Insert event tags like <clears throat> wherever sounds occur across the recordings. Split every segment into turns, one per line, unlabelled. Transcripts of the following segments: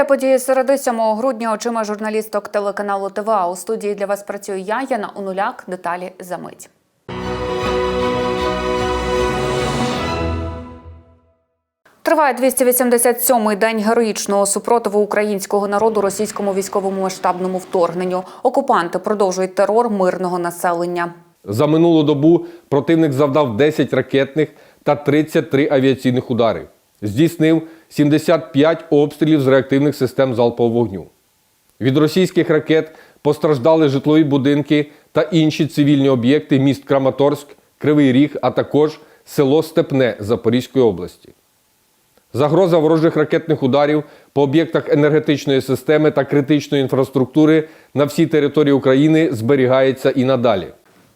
Вітаю події середи 7 грудня. Очима журналісток телеканалу ТВА. У студії для вас працюю я, Яна Онуляк. Деталі за мить. Триває 287-й день героїчного супротиву українського народу російському військовому масштабному вторгненню. Окупанти продовжують терор мирного населення.
За минулу добу противник завдав 10 ракетних та 33 авіаційних удари. Здійснив 75 обстрілів з реактивних систем залпового вогню. Від російських ракет постраждали житлові будинки та інші цивільні об'єкти міст Краматорськ, Кривий Ріг, а також село Степне Запорізької області. Загроза ворожих ракетних ударів по об'єктах енергетичної системи та критичної інфраструктури на всій території України зберігається і надалі.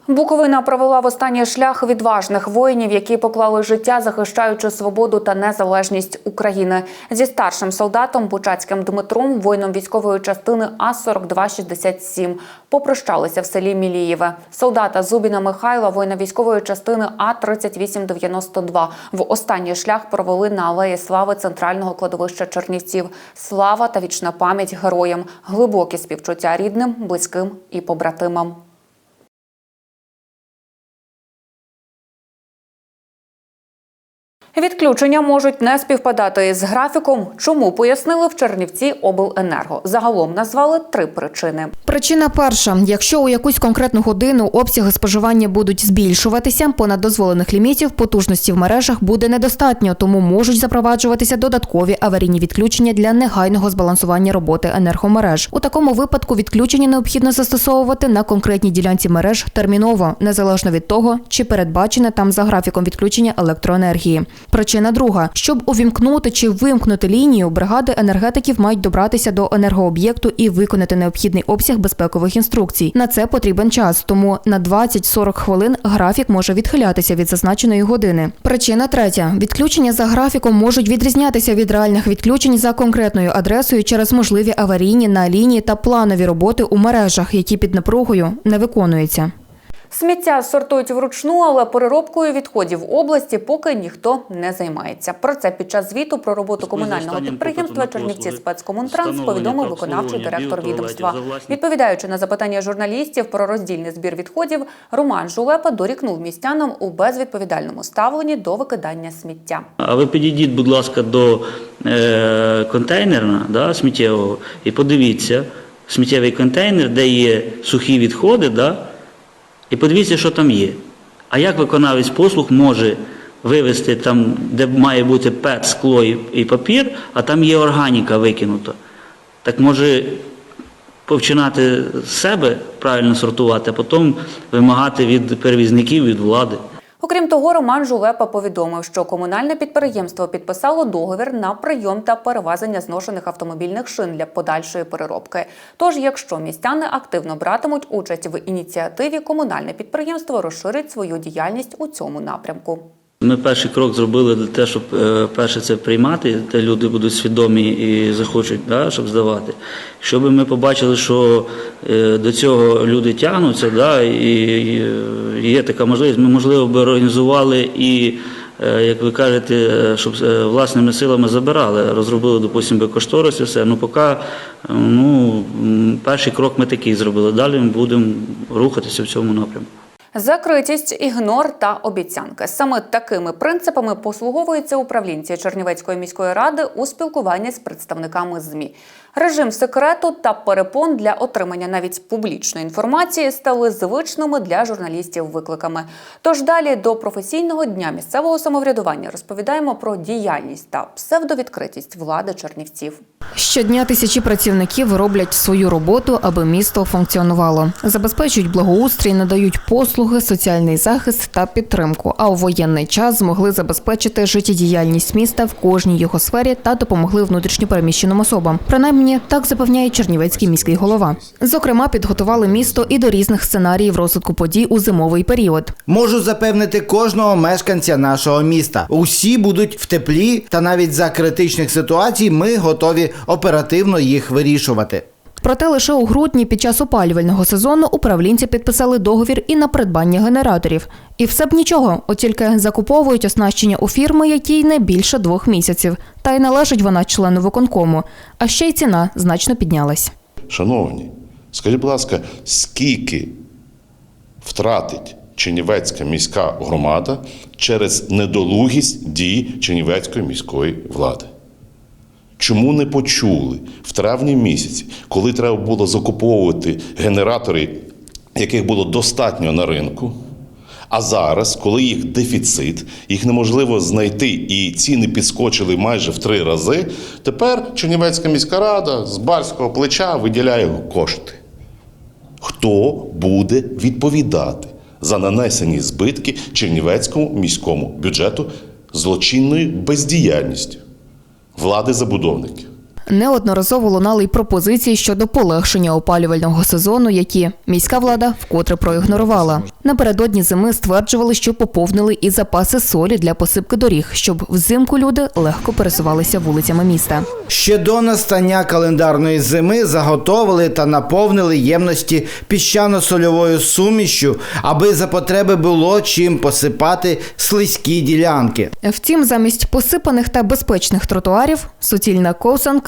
Буковина провела в останній шлях відважних воїнів, які поклали життя, захищаючи свободу та незалежність України. Зі старшим солдатом Бучацьким Дмитром, воїном військової частини А 4267 попрощалися в селі Мілієве. Солдата Зубіна Михайла, воїна військової частини А 3892 в останній шлях провели на алеї слави центрального кладовища Чернівців. Слава та вічна пам'ять героям, глибокі співчуття рідним, близьким і побратимам. Відключення можуть не співпадати з графіком. Чому пояснили в Чернівці обленерго? Загалом назвали три причини.
Причина перша: якщо у якусь конкретну годину обсяги споживання будуть збільшуватися, понад дозволених лімітів потужності в мережах буде недостатньо, тому можуть запроваджуватися додаткові аварійні відключення для негайного збалансування роботи енергомереж. У такому випадку відключення необхідно застосовувати на конкретній ділянці мереж терміново, незалежно від того, чи передбачене там за графіком відключення електроенергії. Причина друга: щоб увімкнути чи вимкнути лінію, бригади енергетиків мають добратися до енергооб'єкту і виконати необхідний обсяг безпекових інструкцій. На це потрібен час, тому на 20-40 хвилин графік може відхилятися від зазначеної години. Причина третя: відключення за графіком можуть відрізнятися від реальних відключень за конкретною адресою через можливі аварійні на лінії та планові роботи у мережах, які під напругою не виконуються.
Сміття сортують вручну, але переробкою відходів в області поки ніхто не займається. Про це під час звіту про роботу комунального підприємства Чернівці спецкомунтранс повідомив виконавчий директор відомства. Відповідаючи на запитання журналістів про роздільний збір відходів, Роман Жулепа дорікнув містянам у безвідповідальному ставленні до викидання сміття.
А ви підійдіть, будь ласка, до е, контейнера да, сміттєвого і подивіться сміттєвий контейнер, де є сухі відходи, да, і подивіться, що там є. А як виконавець послуг може вивезти там, де має бути ПЕТ, скло і, папір, а там є органіка викинута? Так може починати з себе правильно сортувати, а потім вимагати від перевізників, від влади.
Окрім того, Роман Жулепа повідомив, що комунальне підприємство підписало договір на прийом та перевезення зношених автомобільних шин для подальшої переробки. Тож, якщо містяни активно братимуть участь в ініціативі, комунальне підприємство розширить свою діяльність у цьому напрямку.
Ми перший крок зробили для того, щоб е, перше це приймати, де люди будуть свідомі і захочуть, да, щоб здавати. Щоб ми побачили, що е, до цього люди тягнуться, да, і, е, є така можливість, ми можливо би організували і, як ви кажете, щоб власними силами забирали, розробили, допустимо, би кошторис і все. Ну, поки ну, перший крок ми такий зробили. Далі ми будемо рухатися в цьому напрямку.
Закритість, ігнор та обіцянки саме такими принципами послуговуються управлінці Чернівецької міської ради у спілкуванні з представниками змі. Режим секрету та перепон для отримання навіть публічної інформації стали звичними для журналістів викликами. Тож далі до професійного дня місцевого самоврядування розповідаємо про діяльність та псевдовідкритість влади Чернівців.
Щодня тисячі працівників роблять свою роботу, аби місто функціонувало. Забезпечують благоустрій, надають послуги, соціальний захист та підтримку. А у воєнний час змогли забезпечити життєдіяльність міста в кожній його сфері та допомогли внутрішньопереміщеним особам. Принаймні, так запевняє Чернівецький міський голова. Зокрема, підготували місто і до різних сценаріїв розвитку подій у зимовий період.
Можу запевнити кожного мешканця нашого міста. Усі будуть в теплі, та навіть за критичних ситуацій ми готові оперативно їх вирішувати.
Проте лише у грудні під час опалювального сезону управлінці підписали договір і на придбання генераторів. І все б нічого, от тільки закуповують оснащення у фірми, якій не більше двох місяців. Та й належить вона члену виконкому. А ще й ціна значно піднялась.
Шановні, скажіть, будь ласка, скільки втратить Чернівецька міська громада через недолугість дій Чернівецької міської влади? Чому не почули в травні місяці, коли треба було закуповувати генератори, яких було достатньо на ринку? А зараз, коли їх дефіцит, їх неможливо знайти і ціни підскочили майже в три рази, тепер Чернівецька міська рада з барського плеча виділяє кошти. Хто буде відповідати за нанесені збитки Чернівецькому міському бюджету злочинною бездіяльністю влади забудовників?
Неодноразово лунали й пропозиції щодо полегшення опалювального сезону, які міська влада вкотре проігнорувала. Напередодні зими стверджували, що поповнили і запаси солі для посипки доріг, щоб взимку люди легко пересувалися вулицями міста.
Ще до настання календарної зими заготовили та наповнили ємності піщано-сольовою сумішю, аби за потреби було чим посипати слизькі ділянки.
Втім, замість посипаних та безпечних тротуарів суцільна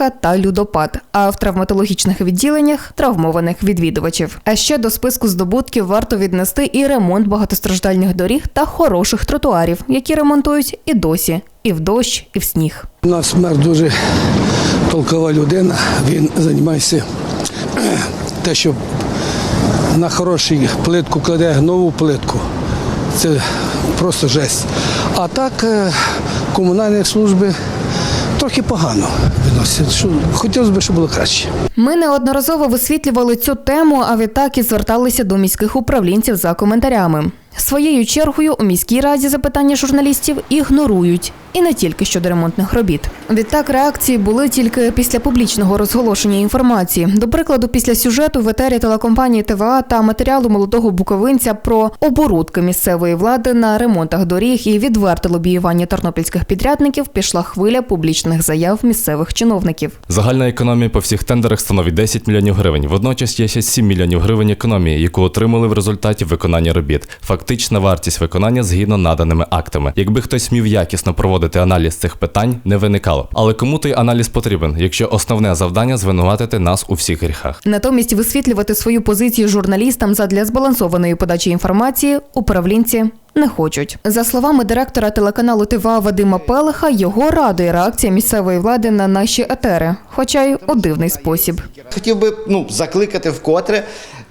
косанка та людопад, а в травматологічних відділеннях травмованих відвідувачів. А ще до списку здобутків варто віднести і ремонт багатостраждальних доріг та хороших тротуарів, які ремонтують і досі, і в дощ, і в сніг.
У нас мер дуже толкова людина. Він займається <clears throat> те, що на хорошу плитку кладе нову плитку. Це просто жесть. А так е, комунальні служби трохи погано відносять. Що хотілося б, щоб було краще.
Ми неодноразово висвітлювали цю тему, а відтак і зверталися до міських управлінців за коментарями. Своєю чергою у міській раді запитання журналістів ігнорують. І не тільки щодо ремонтних робіт. Відтак реакції були тільки після публічного розголошення інформації. До прикладу, після сюжету в етері телекомпанії ТВА та матеріалу молодого буковинця про оборудки місцевої влади на ремонтах доріг і відверте лобіювання тернопільських підрядників пішла хвиля публічних заяв місцевих чиновників.
Загальна економія по всіх тендерах становить 10 мільйонів гривень. Водночас є ще 7 мільйонів гривень економії, яку отримали в результаті виконання робіт. Фактична вартість виконання згідно наданими актами. Якби хтось смів якісно проводити аналіз цих питань, не виникало. Але кому той аналіз потрібен, якщо основне завдання звинуватити нас у всіх гріхах?
Натомість висвітлювати свою позицію журналістам задля збалансованої подачі інформації управлінці не хочуть. За словами директора телеканалу ТВА Вадима Пелеха, його радує реакція місцевої влади на наші етери, хоча й у дивний спосіб.
Хотів би ну, закликати вкотре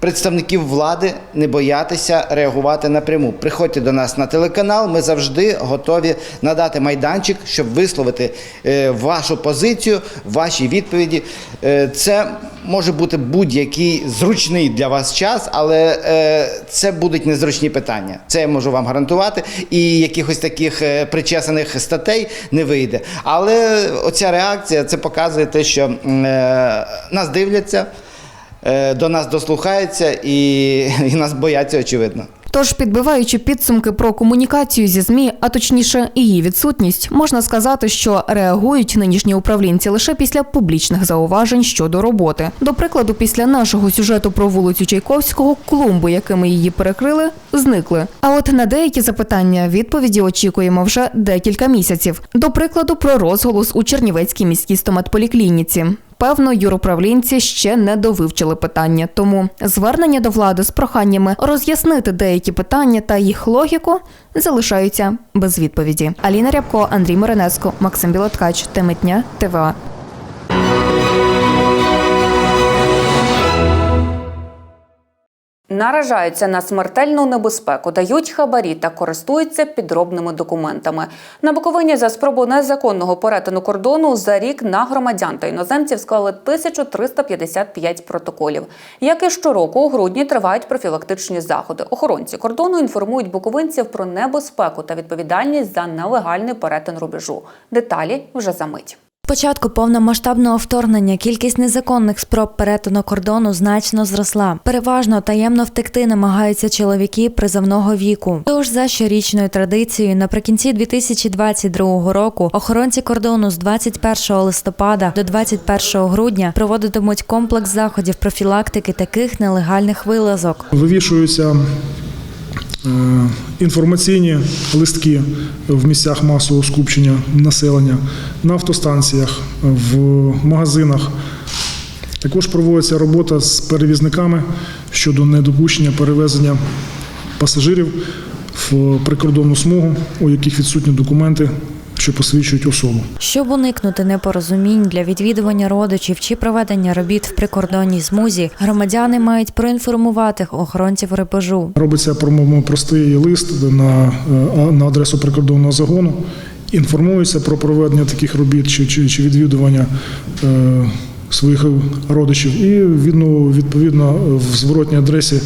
представників влади не боятися реагувати напряму. Приходьте до нас на телеканал. Ми завжди готові надати майданчик, щоб висловити е, вашу позицію, ваші відповіді. Е, це може бути будь-який зручний для вас час, але е, це будуть незручні питання. Це я можу вам гарантувати. І якихось таких причесаних статей не вийде. Але оця реакція це показує те, що нас дивляться до нас дослухаються і, <laughs> і нас бояться, очевидно.
Тож, підбиваючи підсумки про комунікацію зі ЗМІ, а точніше її відсутність, можна сказати, що реагують нинішні управлінці лише після публічних зауважень щодо роботи. До прикладу, після нашого сюжету про вулицю Чайковського клумби, якими її перекрили, зникли. А от на деякі запитання відповіді очікуємо вже декілька місяців. До прикладу, про розголос у Чернівецькій міській стоматполіклініці. Певно, юруправлінці ще не довивчили питання, тому звернення до влади з проханнями роз'яснити деякі питання та їх логіку залишаються без відповіді. Аліна Рябко, Андрій Моренеско, Максим Білоткач, Теми дня, ТВА.
Наражаються на смертельну небезпеку, дають хабарі та користуються підробними документами. На Буковині за спробу незаконного перетину кордону за рік на громадян та іноземців склали 1355 протоколів. Як і щороку, у грудні тривають профілактичні заходи. Охоронці кордону інформують буковинців про небезпеку та відповідальність за нелегальний перетин рубежу. Деталі вже за мить.
Початку повномасштабного вторгнення кількість незаконних спроб перетину кордону значно зросла. Переважно таємно втекти намагаються чоловіки призовного віку. Тож за щорічною традицією, наприкінці 2022 року охоронці кордону з 21 листопада до 21 грудня проводитимуть комплекс заходів профілактики таких нелегальних вилазок.
Вивішуються інформаційні листки в місцях масового скупчення населення, на автостанціях, в магазинах. Також проводиться робота з перевізниками щодо недопущення перевезення пасажирів в прикордонну смугу, у яких відсутні документи, що посвідчують особу.
Щоб уникнути непорозумінь для відвідування родичів чи проведення робіт в прикордонній смузі, громадяни мають проінформувати охоронців рибежу.
Робиться промовно простий лист на, е, на адресу прикордонного загону. Інформується про проведення таких робіт чи, чи, чи відвідування е, своїх родичів, і відно, відповідно в зворотній адресі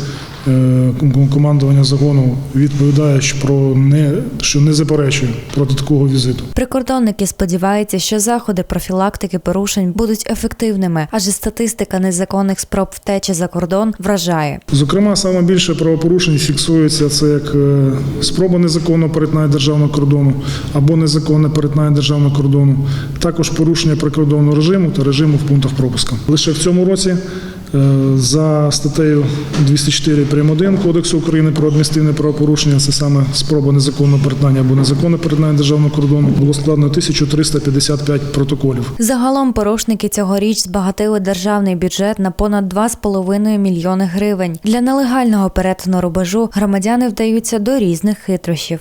командування загону відповідає, що про не що не заперечує проти такого візиту.
Прикордонники сподіваються, що заходи профілактики порушень будуть ефективними, адже статистика незаконних спроб втечі за кордон вражає.
Зокрема, саме більше правопорушень фіксується це як е, спроба незаконного перетинання державного кордону або незаконне перетинання державного кордону, також порушення прикордонного режиму та режиму в пунктах пропуска. Лише в цьому році е, за статтею 204 прим. 1 Кодексу України про адміністративне правопорушення, це саме спроба незаконного перетинання або незаконне перетинання державного кордону, було складено 1355 протоколів.
Загалом порушники цьогоріч збагатили державний бюджет на понад 2,5 мільйони гривень. Для нелегального перетину рубежу громадяни вдаються до різних хитрощів.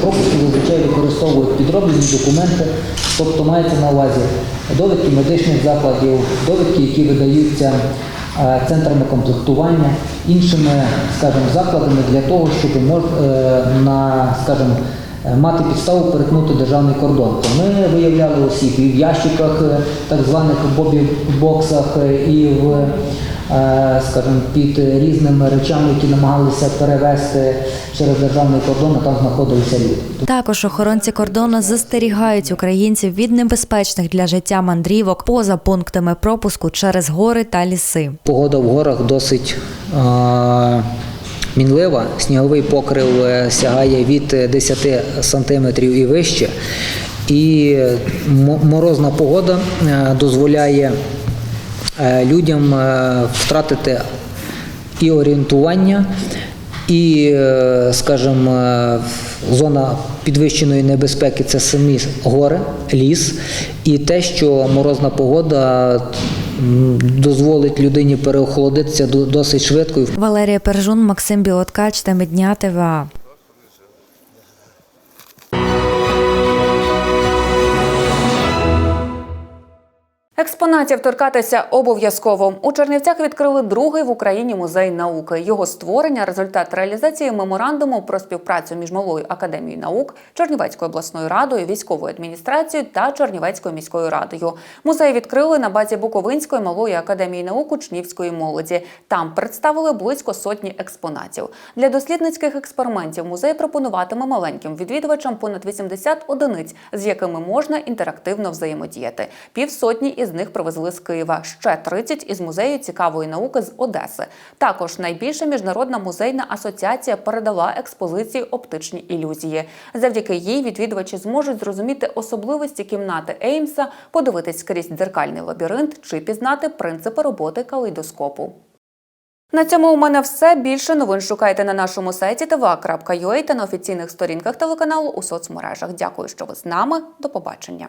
пропуску зазвичай використовують підроблені документи, тобто мається на увазі довідки медичних закладів, довідки, які видаються е, центрами комплектування, іншими, скажімо, закладами для того, щоб мож, е, на, скажімо, е, мати підставу перетнути державний кордон. Ми виявляли осіб і в ящиках, е, так званих бобі-боксах, е, і в е, скажімо, під різними речами, які намагалися перевезти через державний кордон, а там знаходилися люди.
Також охоронці кордону застерігають українців від небезпечних для життя мандрівок поза пунктами пропуску через гори та ліси.
Погода в горах досить е, мінлива. Сніговий покрив е, сягає від 10 сантиметрів і вище. І морозна погода е, дозволяє е, людям е, втратити і орієнтування, і, е, скажімо, е, зона підвищеної небезпеки це самі гори, ліс, і те, що морозна погода дозволить людині переохолодитися до- досить швидко.
Валерія Пержун, Максим Білоткач та Медня ТВА.
Експонатів торкатися обов'язково. У Чернівцях відкрили другий в Україні музей науки. Його створення результат реалізації меморандуму про співпрацю між малою академією наук, Чернівецькою обласною радою, військовою адміністрацією та Чернівецькою міською радою. Музей відкрили на базі Буковинської малої академії наук учнівської молоді. Там представили близько сотні експонатів. Для дослідницьких експериментів музей пропонуватиме маленьким відвідувачам понад 80 одиниць, з якими можна інтерактивно взаємодіяти. Півсотні із них привезли з Києва, ще 30 із музею цікавої науки з Одеси. Також найбільша міжнародна музейна асоціація передала експозиції оптичні ілюзії. Завдяки їй відвідувачі зможуть зрозуміти особливості кімнати Еймса, подивитись крізь дзеркальний лабіринт чи пізнати принципи роботи калейдоскопу. На цьому у мене все. Більше новин шукайте на нашому сайті tva.ua та на офіційних сторінках телеканалу у соцмережах. Дякую, що ви з нами. До побачення.